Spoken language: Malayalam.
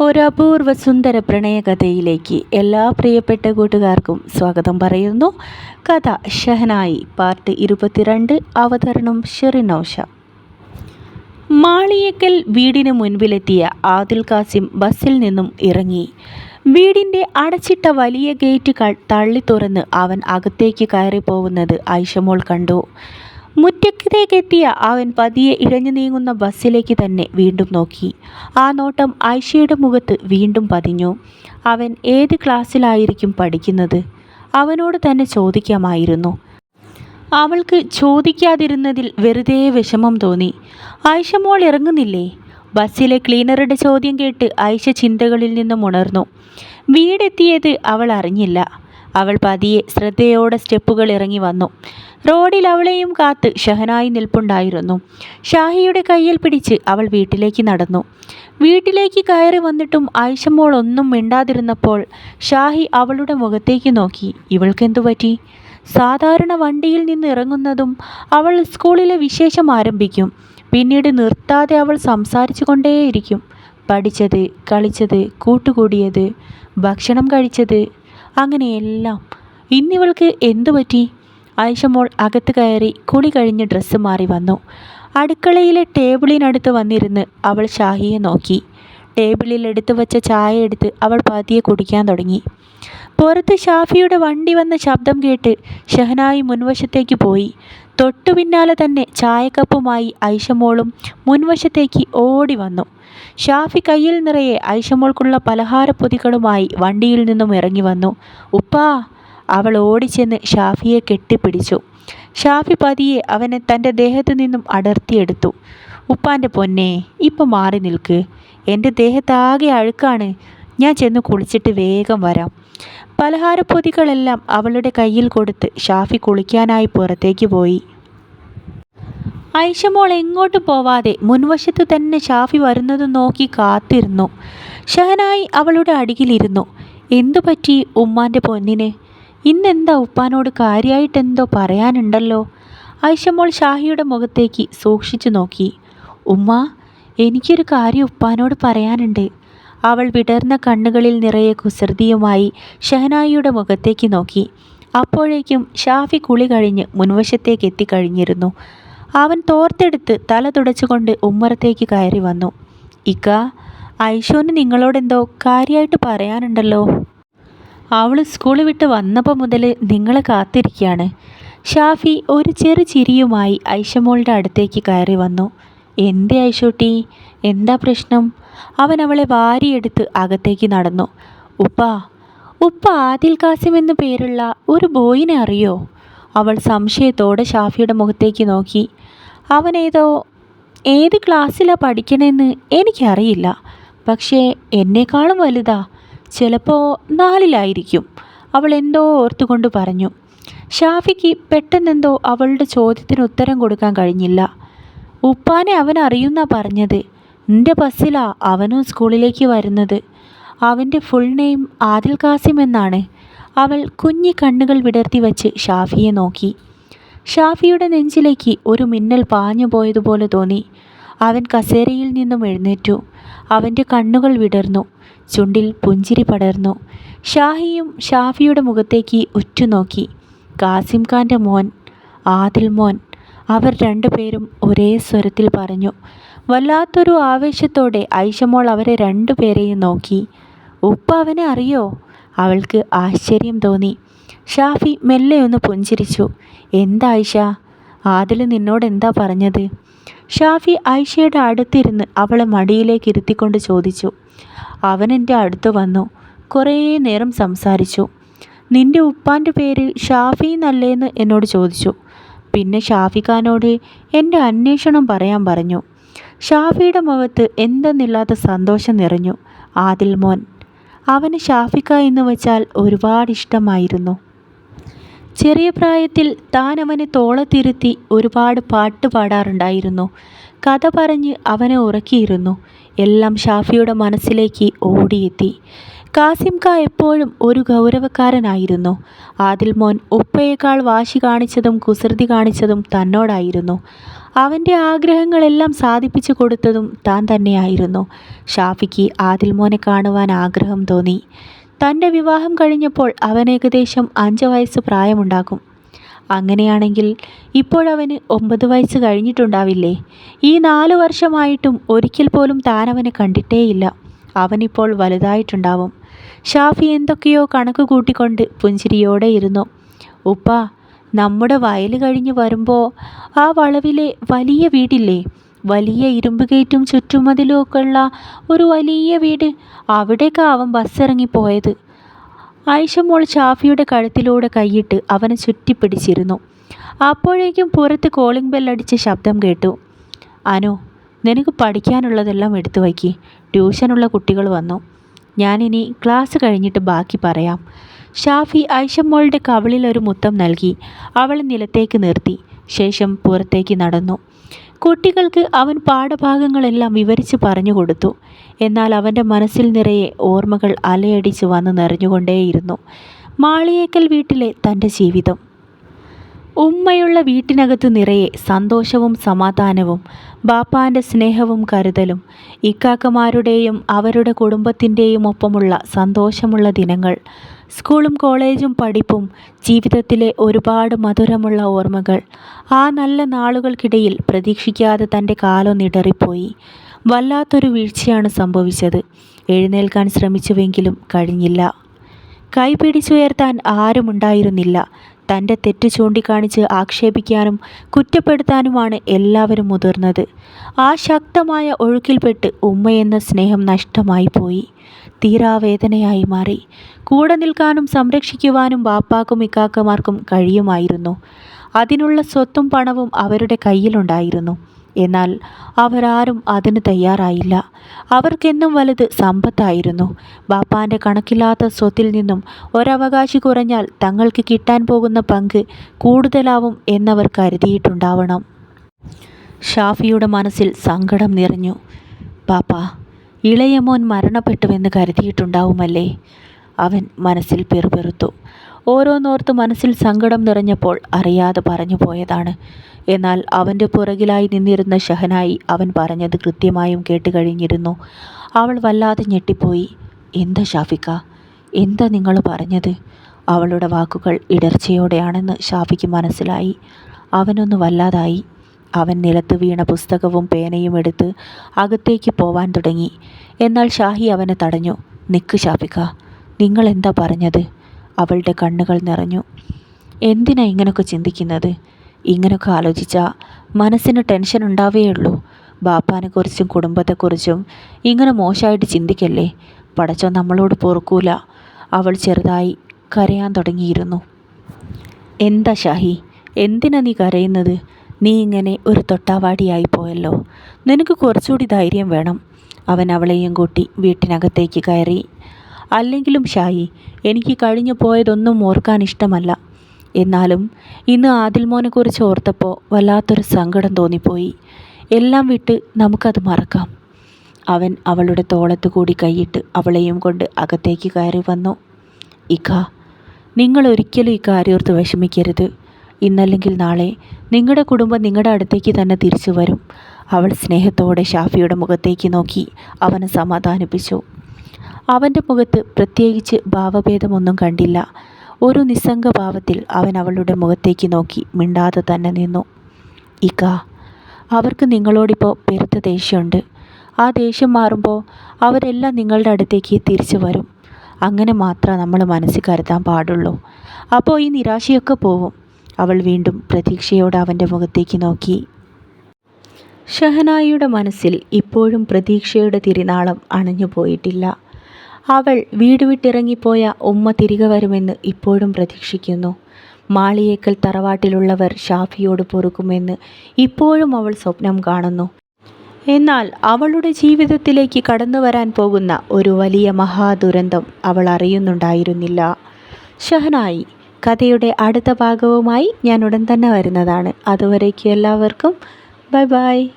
ഒരു അപൂർവ സുന്ദര പ്രണയകഥയിലേക്ക് എല്ലാ പ്രിയപ്പെട്ട കൂട്ടുകാർക്കും സ്വാഗതം പറയുന്നു. കഥ ഷഹനായി പാർട്ട് ഇരുപത്തിരണ്ട് അവതരണം ഷെറിനൌഷ. മാളിയക്കൽ വീടിന് മുൻപിലെത്തിയ ആദിൽ കാസിം ബസ്സിൽ നിന്നും ഇറങ്ങി. വീടിന്റെ അടച്ചിട്ട വലിയ ഗേറ്റ് തള്ളി തുറന്ന് അവൻ അകത്തേക്ക് കയറി പോകുന്നത് ഐഷമോൾ കണ്ടു. മുറ്റത്തേക്കെത്തിയ അവൻ പതിയെ ഇഴഞ്ഞു നീങ്ങുന്ന ബസ്സിലേക്ക് തന്നെ വീണ്ടും നോക്കി. ആ നോട്ടം ഐഷയുടെ മുഖത്ത് വീണ്ടും പതിഞ്ഞു. അവൻ ഏത് ക്ലാസ്സിലായിരിക്കും പഠിക്കുന്നത്? അവനോട് തന്നെ ചോദിക്കാമായിരുന്നു. അവൾക്ക് ചോദിക്കാതിരുന്നതിൽ വെറുതെ വിഷമം തോന്നി. ആയിഷ മോൾ ഇറങ്ങുന്നില്ലേ? ബസ്സിലെ ക്ലീനറുടെ ചോദ്യം കേട്ട് ആയിഷ ചിന്തകളിൽ നിന്നും ഉണർന്നു. വീടെത്തിയത് അവൾ അറിഞ്ഞില്ല. അവൾ പതിയെ ശ്രദ്ധയോടെ സ്റ്റെപ്പുകൾ ഇറങ്ങി വന്നു. റോഡിൽ അവളെയും കാത്ത് ഷഹനായി നിൽപ്പുണ്ടായിരുന്നു. ഷാഹിയുടെ കയ്യിൽ പിടിച്ച് അവൾ വീട്ടിലേക്ക് നടന്നു. വീട്ടിലേക്ക് കയറി വന്നിട്ടും ആയിഷ മോൾ ഒന്നും മിണ്ടാതിരുന്നപ്പോൾ ഷാഹി അവളുടെ മുഖത്തേക്ക് നോക്കി. ഇവൾക്കെന്തു പറ്റി? സാധാരണ വണ്ടിയിൽ നിന്ന് ഇറങ്ങുന്നതും അവൾ സ്കൂളിലെ വിശേഷം ആരംഭിക്കും. പിന്നീട് നിർത്താതെ അവൾ സംസാരിച്ചു കൊണ്ടേയിരിക്കും. പഠിച്ചത് കളിച്ചത് കൂട്ടുകൂടിയത് ഭക്ഷണം കഴിച്ചത് അങ്ങനെയെല്ലാം. ഇന്നിവൾക്ക് എന്തു പറ്റി? ആയിഷമോൾ അകത്ത് കയറി കുളി കഴിഞ്ഞ് ഡ്രസ്സ് മാറി വന്നു. അടുക്കളയിലെ ടേബിളിനടുത്ത് വന്നിരുന്ന് അവൾ ഷാഹിയെ നോക്കി. ടേബിളിൽ എടുത്തു വച്ച ചായ എടുത്ത് അവൾ പതിയെ കുടിക്കാൻ തുടങ്ങി. പുറത്ത് ഷാഫിയുടെ വണ്ടി വന്ന ശബ്ദം കേട്ട് ഷഹനായി മുൻവശത്തേക്ക് പോയി. തൊട്ടു പിന്നാലെ തന്നെ ചായക്കപ്പുമായി ഐഷമോളും മുൻവശത്തേക്ക് ഓടി വന്നു. ഷാഫി കയ്യിൽ നിറയെ ഐഷമോൾക്കുള്ള പലഹാരപ്പൊതികളുമായി വണ്ടിയിൽ നിന്നും ഇറങ്ങി വന്നു. ഉപ്പാ അവൾ ഓടിച്ചെന്ന് ഷാഫിയെ കെട്ടിപ്പിടിച്ചു. ഷാഫി പതിയെ അവനെ തന്റെ ദേഹത്തു നിന്നും അടർത്തിയെടുത്തു. ഉപ്പാന്റെ പൊന്നെ ഇപ്പം മാറി നിൽക്ക്. എന്റെ ദേഹത്താകെ അഴുക്കാണ്. ഞാൻ ചെന്ന് കുളിച്ചിട്ട് വേഗം വരാം. പലഹാരപ്പൊതികളെല്ലാം അവളുടെ കയ്യിൽ കൊടുത്ത് ഷാഫി കുളിക്കാനായി പുറത്തേക്ക് പോയി. ഐഷമോൾ എങ്ങോട്ട് പോവാതെ മുൻവശത്ത് തന്നെ ഷാഫി വരുന്നത് നോക്കി കാത്തിരുന്നു. ഷഹനായി അവളുടെ അടിയിലിരുന്നു. എന്തു പറ്റി ഉമ്മാന്റെ പൊന്നിന്? ഇന്നെന്താ ഉപ്പാനോട് കാര്യമായിട്ടെന്തോ പറയാനുണ്ടല്ലോ? ഐഷമോൾ ഷാഹിയുടെ മുഖത്തേക്ക് സൂക്ഷിച്ചു നോക്കി. ഉമ്മ എനിക്കൊരു കാര്യം ഉപ്പാനോട് പറയാനുണ്ട്. അവൾ വിടർന്ന കണ്ണുകളിൽ നിറയെ കുസൃതിയുമായി ഷഹനായിയുടെ മുഖത്തേക്ക് നോക്കി. അപ്പോഴേക്കും ഷാഫി കുളി കഴിഞ്ഞ് മുൻവശത്തേക്ക് എത്തിക്കഴിഞ്ഞിരുന്നു. അവൻ തോർത്തെടുത്ത് തല തുടച്ചുകൊണ്ട് ഉമ്മറത്തേക്ക് കയറി വന്നു. ഇക്ക ഐഷോന് നിങ്ങളോടെന്തോ കാര്യമായിട്ട് പറയാനുണ്ടല്ലോ. അവൾ സ്കൂൾ വിട്ട് വന്നപ്പോൾ മുതൽ നിങ്ങളെ കാത്തിരിക്കുകയാണ് ഷാഫി ഒരു ചെറു ചിരിയുമായി ഐഷമോളുടെ അടുത്തേക്ക് കയറി വന്നു. എന്തേ ഐഷോട്ടി എന്താ പ്രശ്നം? അവൻ അവളെ വാരിയെടുത്ത് അകത്തേക്ക് നടന്നു. ഉപ്പ ഉപ്പ ആദിൽ കാസിം എന്നു പേരുള്ള ഒരു ബോയിനെ അറിയോ? അവൾ സംശയത്തോടെ ഷാഫിയുടെ മുഖത്തേക്ക് നോക്കി. അവനേതോ ഏത് ക്ലാസ്സിലാണ് പഠിക്കണമെന്ന് എനിക്കറിയില്ല. പക്ഷേ എന്നെക്കാളും വലുതാ. ചിലപ്പോൾ നാലിലായിരിക്കും. അവൾ എന്തോ ഓർത്തുകൊണ്ട് പറഞ്ഞു. ഷാഫിക്ക് പെട്ടെന്നെന്തോ അവളുടെ ചോദ്യത്തിന് ഉത്തരം കൊടുക്കാൻ കഴിഞ്ഞില്ല. ഉപ്പാനെ അവൻ അറിയുന്ന പറഞ്ഞത്. എന്റെ ബസ്സിലാ അവനും സ്കൂളിലേക്ക് വരുന്നത്. അവന്റെ ഫുൾ നെയിം ആദിൽ കാസിം എന്നാണ്. അവൾ കുഞ്ഞി കണ്ണുകൾ വിടർത്തി വച്ച് ഷാഫിയെ നോക്കി. ഷാഫിയുടെ നെഞ്ചിലേക്ക് ഒരു മിന്നൽ പാഞ്ഞു പോയതുപോലെ തോന്നി. അവൻ കസേരയിൽ നിന്നും എഴുന്നേറ്റു. അവന്റെ കണ്ണുകൾ വിടർന്നു. ചുണ്ടിൽ പുഞ്ചിരി പടർന്നു. ഷാഹിയും ഷാഫിയുടെ മുഖത്തേക്ക് ഉറ്റുനോക്കി. കാസിം ഖാന്റെ മോൻ ആദിൽ മോൻ അവർ രണ്ടുപേരും ഒരേ സ്വരത്തിൽ പറഞ്ഞു. വല്ലാത്തൊരു ആവേശത്തോടെ ഐഷമോൾ അവരെ രണ്ടുപേരെയും നോക്കി. ഉപ്പ അവനെ അറിയോ? അവൾക്ക് ആശ്ചര്യം തോന്നി. ഷാഫി മെല്ലെ ഒന്ന് പുഞ്ചിരിച്ചു. എന്താ ഐഷ ആദിൽ നിന്നോട് എന്താ പറഞ്ഞത്? ഷാഫി ഐഷയുടെ അടുത്തിരുന്ന് അവളെ മടിയിലേക്ക് ഇരുത്തിക്കൊണ്ട് ചോദിച്ചു. അവൻ എന്റെ അടുത്ത് വന്നു. കുറേ നേരം സംസാരിച്ചു. നിന്റെ ഉപ്പാന്റെ പേര് ഷാഫി എന്നല്ലേന്ന് എന്നോട് ചോദിച്ചു. പിന്നെ ഷാഫി ഖാനോട് എന്റെ അന്വേഷണം പറയാൻ പറഞ്ഞു. ഷാഫിയുടെ മുഖത്ത് എന്തെന്നില്ലാത്ത സന്തോഷം നിറഞ്ഞു. ആദിൽ മോൻ അവന് ഷാഫിക്ക എന്ന് വെച്ചാൽ ഒരുപാട് ഇഷ്ടമായിരുന്നു. ചെറിയ പ്രായത്തിൽ താൻ അവനെ തോളത്തിരുത്തി ഒരുപാട് പാട്ട് പാടാറുണ്ടായിരുന്നു. കഥ പറഞ്ഞ് അവനെ ഉറക്കിയിരുന്നു. എല്ലാം ഷാഫിയുടെ മനസ്സിലേക്ക് ഓടിയെത്തി. കാസിം കാ എപ്പോഴും ഒരു ഗൗരവക്കാരനായിരുന്നു. ആദിൽ മോൻ ഉപ്പയേക്കാൾ വാശി കാണിച്ചതും കുസൃതി കാണിച്ചതും തന്നോടായിരുന്നു. അവന്റെ ആഗ്രഹങ്ങളെല്ലാം സാധിപ്പിച്ചു കൊടുത്തതും താൻ തന്നെയായിരുന്നു. ഷാഫിക്ക് ആദിൽ മോനെ കാണുവാൻ ആഗ്രഹം തോന്നി. തന്റെ വിവാഹം കഴിഞ്ഞപ്പോൾ അവൻ ഏകദേശം അഞ്ച് വയസ്സ് പ്രായമുണ്ടാകും. അങ്ങനെയാണെങ്കിൽ ഇപ്പോഴവന് ഒമ്പത് വയസ്സ് കഴിഞ്ഞിട്ടുണ്ടാവില്ലേ? ഈ നാല് വർഷമായിട്ടും ഒരിക്കൽ പോലും താൻ അവനെ കണ്ടിട്ടേയില്ല. അവനിപ്പോൾ വലുതായിട്ടുണ്ടാവും. ഷാഫി എന്തൊക്കെയോ കണക്ക് കൂട്ടിക്കൊണ്ട് പുഞ്ചിരിയോടെ ഇരുന്നു. ഉപ്പ നമ്മുടെ വയൽ കഴിഞ്ഞ് വരുമ്പോൾ ആ വളവിലെ വലിയ വീടില്ലേ? വലിയ ഇരുമ്പ് ഗേറ്റും ചുറ്റുമതിലും ഒക്കെ ഉള്ള ഒരു വലിയ വീട് അവിടേക്കാവും ബസ്സിറങ്ങിപ്പോയത് ബസ് ഇറങ്ങിപ്പോയത്. ആയിഷമോൾ ഷാഫിയുടെ കഴുത്തിലൂടെ കൈയിട്ട് അവനെ ചുറ്റിപ്പിടിച്ചിരുന്നു. അപ്പോഴേക്കും പുറത്ത് കോളിംഗ് ബെല്ലടിച്ച ശബ്ദം കേട്ടു. അനു നിനക്ക് പഠിക്കാനുള്ളതെല്ലാം എടുത്തു വയ്ക്കി. ട്യൂഷനുള്ള കുട്ടികൾ വന്നു. ഞാനിനി ക്ലാസ് കഴിഞ്ഞിട്ട് ബാക്കി പറയാം. ഷാഫി ഐഷമ്മോളുടെ കവളിൽ ഒരു മുത്തം നൽകി. അവൾ നിലത്തേക്ക് നിർത്തി. ശേഷം പുറത്തേക്ക് നടന്നു. കുട്ടികൾക്ക് അവൻ പാഠഭാഗങ്ങളെല്ലാം വിവരിച്ച് പറഞ്ഞു കൊടുത്തു. എന്നാൽ അവന്റെ മനസ്സിൽ നിറയെ ഓർമ്മകൾ അലയടിച്ച് വന്ന് നിറഞ്ഞുകൊണ്ടേയിരുന്നു. മാളിയേക്കൽ വീട്ടിലെ തന്റെ ജീവിതം. ഉമ്മയുള്ള വീട്ടിനകത്ത് നിറയെ സന്തോഷവും സമാധാനവും ബാപ്പാന്റെ സ്നേഹവും കരുതലും ഇക്കാക്കമാരുടെയും അവരുടെ കുടുംബത്തിന്റെയും ഒപ്പമുള്ള സന്തോഷമുള്ള ദിനങ്ങൾ സ്കൂളും കോളേജും പഠിപ്പും ജീവിതത്തിലെ ഒരുപാട് മധുരമുള്ള ഓർമ്മകൾ. ആ നല്ല നാളുകൾക്കിടയിൽ പ്രതീക്ഷിക്കാതെ തന്റെ കാലം നിടറിപ്പോയി. വല്ലാത്തൊരു വീഴ്ചയാണ് സംഭവിച്ചത്. എഴുന്നേൽക്കാൻ ശ്രമിച്ചുവെങ്കിലും കഴിഞ്ഞില്ല. കൈപിടിച്ചുയർത്താൻ ആരുമുണ്ടായിരുന്നില്ല. തന്റെ തെറ്റ് ചൂണ്ടിക്കാണിച്ച് ആക്ഷേപിക്കാനും കുറ്റപ്പെടുത്താനുമാണ് എല്ലാവരും മുതിർന്നത്. ആ ശക്തമായ ഒഴുക്കിൽപ്പെട്ട് ഉമ്മയെന്ന സ്നേഹം നഷ്ടമായി പോയി. തീരാവേദനയായി മാറി. കൂടെ നിൽക്കാനും സംരക്ഷിക്കുവാനും ബാപ്പാക്കും ഇക്കാക്കമാർക്കും കഴിയുമായിരുന്നു. അതിനുള്ള സ്വത്തും പണവും അവരുടെ കയ്യിലുണ്ടായിരുന്നു. എന്നാൽ അവരാരും അതിന് തയ്യാറായില്ല. അവർക്കെന്നും വലുത് സമ്പത്തായിരുന്നു. ബാപ്പാന്റെ കണക്കില്ലാത്ത സ്വത്തിൽ നിന്നും ഒരവകാശി കുറഞ്ഞാൽ തങ്ങൾക്ക് കിട്ടാൻ പോകുന്ന പങ്ക് കൂടുതലാവും എന്നവർ കരുതിയിട്ടുണ്ടാവണം. ഷാഫിയുടെ മനസ്സിൽ സങ്കടം നിറഞ്ഞു. പാപ്പ ഇളയമോൻ മരണപ്പെട്ടുവെന്ന് കരുതിയിട്ടുണ്ടാവുമല്ലേ? അവൻ മനസ്സിൽ പെറുപെറുത്തു. ഓരോന്നോർത്ത് മനസ്സിൽ സങ്കടം നിറഞ്ഞപ്പോൾ അറിയാതെ പറഞ്ഞു പോയതാണ്. എന്നാൽ അവന്റെ പുറകിലായി നിന്നിരുന്ന ഷഹനായി അവൻ പറഞ്ഞത് കൃത്യമായും കേട്ട് കഴിഞ്ഞിരുന്നു. അവൾ വല്ലാതെ ഞെട്ടിപ്പോയി. എന്താ ഷാഫിക്ക? എന്താ നിങ്ങൾ പറഞ്ഞത്? അവളുടെ വാക്കുകൾ ഇടർച്ചയോടെയാണെന്ന് ഷാഫിക്ക് മനസ്സിലായി. അവനൊന്ന് വല്ലാതായി. അവൻ നിലത്ത് വീണ പുസ്തകവും പേനയും എടുത്ത് അകത്തേക്ക് പോവാൻ തുടങ്ങി. എന്നാൽ ഷാഹി അവനെ തടഞ്ഞു. നിക്ക് ഷാഫിക്ക നിങ്ങൾ എന്താ പറഞ്ഞത്? അവളുടെ കണ്ണുകൾ നിറഞ്ഞു. എന്തിനാ ഇങ്ങനൊക്കെ ചിന്തിക്കുന്നത്? ഇങ്ങനൊക്കെ ആലോചിച്ചാൽ മനസ്സിന് ടെൻഷൻ ഉണ്ടാവേയുള്ളൂ. ബാപ്പാനെക്കുറിച്ചും കുടുംബത്തെക്കുറിച്ചും ഇങ്ങനെ മോശമായിട്ട് ചിന്തിക്കല്ലേ? പടച്ചോ നമ്മളോട് പൊറുക്കൂല. അവൾ ചെറുതായി കരയാൻ തുടങ്ങിയിരുന്നു. എന്താ ഷാഹി? എന്തിനാ നീ കരയുന്നത്? നീ ഇങ്ങനെ ഒരു തൊട്ടാവാടിയായി പോയല്ലോ. നിനക്ക് കുറച്ചുകൂടി ധൈര്യം വേണം. അവൻ അവളെയും കൂട്ടി വീട്ടിനകത്തേക്ക് കയറി അല്ലെങ്കിലും ഷായി എനിക്ക് കഴിഞ്ഞു പോയതൊന്നും ഓർക്കാൻ ഇഷ്ടമല്ല. എന്നാലും ഇന്ന് ആദിൽ മോനെക്കുറിച്ച് ഓർത്തപ്പോൾ വല്ലാത്തൊരു സങ്കടം തോന്നിപ്പോയി. എല്ലാം വിട്ട് നമുക്കത് മറക്കാം. അവൻ അവളുടെ തോളത്ത് കൂടി കൈയിട്ട് അവളെയും കൊണ്ട് അകത്തേക്ക് കയറി വന്നു. ഇക്ക നിങ്ങൾ ഒരിക്കലും ഇക്കാര്യോർത്ത് വിഷമിക്കരുത്. ഇന്നല്ലെങ്കിൽ നാളെ നിങ്ങളുടെ കുടുംബം നിങ്ങളുടെ അടുത്തേക്ക് തന്നെ തിരിച്ചു വരും. അവൾ സ്നേഹത്തോടെ ഷാഫിയുടെ മുഖത്തേക്ക് നോക്കി അവനെ സമാധാനിപ്പിച്ചു. അവന്റെ മുഖത്ത് പ്രത്യേകിച്ച് ഭാവഭേദമൊന്നും കണ്ടില്ല. ഒരു നിസ്സംഗ ഭാവത്തിൽ അവൻ അവളുടെ മുഖത്തേക്ക് നോക്കി മിണ്ടാതെ തന്നെ നിന്നു. ഇക്ക അവർക്ക് നിങ്ങളോടിപ്പോൾ പെരുത്ത ദേഷ്യമുണ്ട്. ആ ദേഷ്യം മാറുമ്പോൾ അവരെല്ലാം നിങ്ങളുടെ അടുത്തേക്ക് തിരിച്ചു വരും. അങ്ങനെ മാത്രമേ നമ്മൾ മനസ്സിൽ കരുതാൻ പാടുള്ളൂ. അപ്പോൾ ഈ നിരാശയൊക്കെ പോവും. അവൾ വീണ്ടും പ്രതീക്ഷയോടെ അവന്റെ മുഖത്തേക്ക് നോക്കി. ഷഹനായിയുടെ മനസ്സിൽ ഇപ്പോഴും പ്രതീക്ഷയുടെ തിരുനാളം അണഞ്ഞു പോയിട്ടില്ല അവൾ വീട് വിട്ടിറങ്ങിപ്പോയ ഉമ്മ തിരികെ വരുമെന്ന് ഇപ്പോഴും പ്രതീക്ഷിക്കുന്നു. മാളിയേക്കൽ തറവാട്ടിലുള്ളവർ ഷാഫിയോട് പൊറുക്കുമെന്ന് ഇപ്പോഴും അവൾ സ്വപ്നം കാണുന്നു. എന്നാൽ അവളുടെ ജീവിതത്തിലേക്ക് കടന്നു വരാൻ പോകുന്ന ഒരു വലിയ മഹാദുരന്തം അവൾ അറിയുന്നുണ്ടായിരുന്നില്ല. ഷഹനായി കഥയുടെ അടുത്ത ഭാഗവുമായി ഞാൻ ഉടൻ തന്നെ വരുന്നതാണ്. അതുവരേക്കും എല്ലാവർക്കും ബൈ ബൈ.